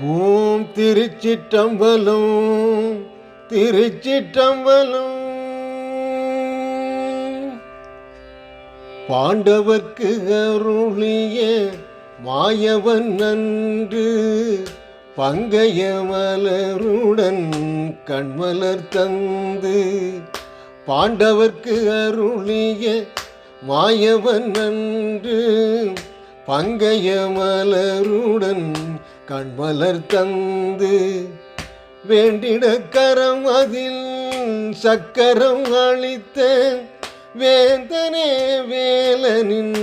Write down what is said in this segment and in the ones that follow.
ஓம் திருச்சிற்றம்பலம் திருச்சிற்றம்பலம். பாண்டவர்க்கு அருளிய மாயவன் நன்று பங்கைய மலருடன் கண்மலர் தந்து பாண்டவர்க்கு அருளிய மாயவன் நன்று பங்கைய மலருடன் கண்மலர் தந்து வேண்டிட கரம் அதில் சக்கரம் அளித்த வேந்தனே வேலனின்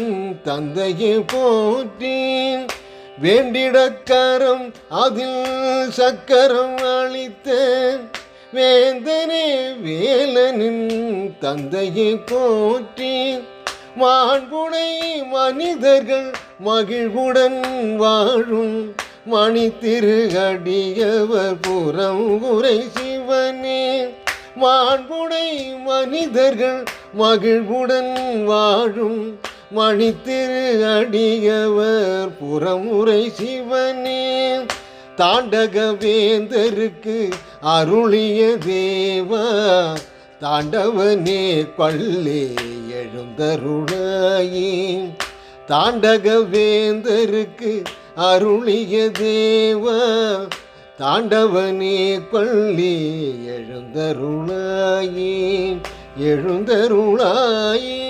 தந்தையை போற்றி வேண்டிட அதில் சக்கரம் அளித்த வேந்தனே வேலனின் தந்தையை போற்றி மாண்புடை மனிதர்கள் மகிழ்வுடன் வாழும் மணி திருகடியவர் புறம் குறை சிவனே. மாண்புடை மனிதர்கள் மகிழ்வுடன் வாழும் மணி திரு அடியவர் புறமுறை சிவனே. தாண்டகவேந்தருக்கு அருளிய தேவா தாண்டவனே பள்ளே எழுந்தருளாயே. தாண்டகவேந்தருக்கு அருளிய தேவ தாண்டவனே கொள்ளி எழுந்தருளாயே எழுந்தருளாயே